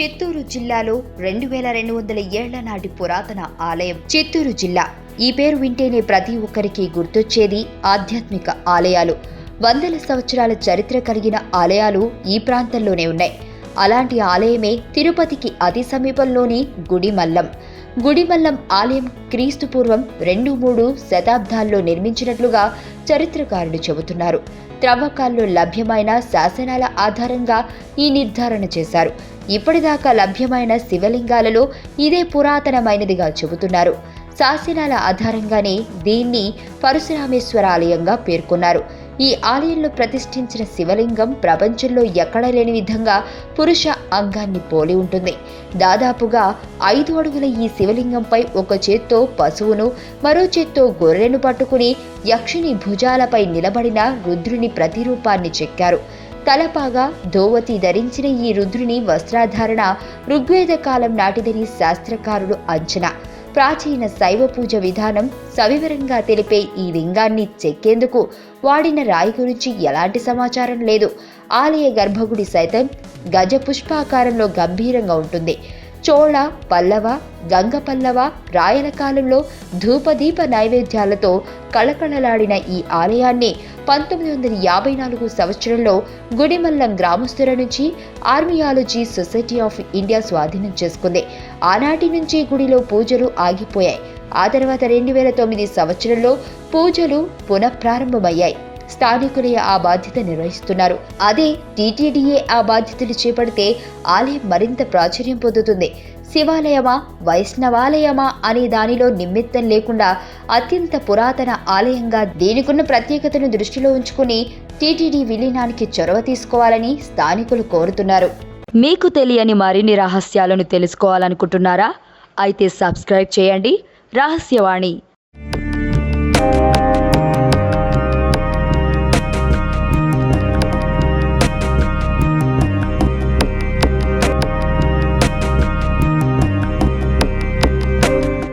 చిత్తూరు జిల్లాలో రెండు వేల రెండు వందల ఏళ్ళ నాటి పురాతన ఆలయం చిత్తూరు జిల్లా. ఈ పేరు వింటేనే ప్రతి ఒక్కరికి గుర్తొచ్చేది ఆధ్యాత్మిక ఆలయాలు. వందల సంవత్సరాల చరిత్ర కలిగిన ఆలయాలు ఈ ప్రాంతంలోనే ఉన్నాయి. అలాంటి ఆలయమే తిరుపతికి అతి సమీపంలోని గుడిమల్లం. గుడిమల్లం ఆలయం క్రీస్తుపూర్వం రెండు మూడు శతాబ్దాల్లో నిర్మించినట్లుగా చరిత్రకారులు చెబుతున్నారు. త్రవ్వకాల్లో లభ్యమైన శాసనాల ఆధారంగా ఈ నిర్ధారణ చేశారు. ఇప్పటిదాకా లభ్యమైన శివలింగాలలో ఇదే పురాతనమైనదిగా చెబుతున్నారు. శాసనాల ఆధారంగానే దీన్ని పరశురామేశ్వర ఆలయంగా పేర్కొన్నారు. ఈ ఆలయంలో ప్రతిష్ఠించిన శివలింగం ప్రపంచంలో ఎక్కడా లేని విధంగా పురుష అంగాన్ని పోలి ఉంటుంది. దాదాపుగా ఐదు అడుగుల ఈ శివలింగంపై ఒక చేత్తో పశువును మరో చేత్తో గొర్రెను పట్టుకుని యక్షిని భుజాలపై నిలబడిన రుద్రుని ప్రతిరూపాన్ని చెక్కారు. తలపాగా ధోవతి ధరించిన ఈ రుద్రుని వస్త్రాధారణ ఋగ్వేద కాలం నాటిదని శాస్త్రకారులు అంచనా. ప్రాచీన శైవ పూజ విధానం సవివరంగా తెలిపే ఈ లింగాన్ని చెక్కేందుకు వాడిన రాయి గురించి ఎలాంటి సమాచారం లేదు. ఆలయ గర్భగుడి సైతం గజ పుష్పాకారంలో గంభీరంగా ఉంటుంది. చోళ పల్లవ గంగ పల్లవ రాయల కాలంలో ధూపదీప నైవేద్యాలతో కళకళలాడిన ఈ ఆలయాన్ని పంతొమ్మిది వందల యాభై నాలుగు సంవత్సరంలో గుడిమల్లం గ్రామస్తుల నుంచి ఆర్మియాలజీ సొసైటీ ఆఫ్ ఇండియా స్వాధీనం చేసుకుంది. ఆనాటి నుంచి గుడిలో పూజలు ఆగిపోయాయి. ఆ తర్వాత రెండు వేల తొమ్మిది సంవత్సరంలో పూజలు పునఃప్రారంభమయ్యాయి. స్థానికులే ఆ బాధ్యత నిర్వహిస్తున్నారు. అదే టీటీడీఏ ఆ బాధ్యతలు చేపడితే ఆలయం మరింత ప్రాచుర్యం పొందుతుంది. శివాలయమా వైష్ణవాలయమా అనే దానిలో నిమిత్తం లేకుండా అత్యంత పురాతన ఆలయంగా దీనికున్న ప్రత్యేకతను దృష్టిలో ఉంచుకుని టీటీడీ విలీనానికి చొరవ తీసుకోవాలని స్థానికులు కోరుతున్నారు. మీకు తెలియని మరిన్ని రహస్యాలను తెలుసుకోవాలనుకుంటున్నారా? అయితే సబ్స్క్రైబ్ చేయండి. రహస్యవాణి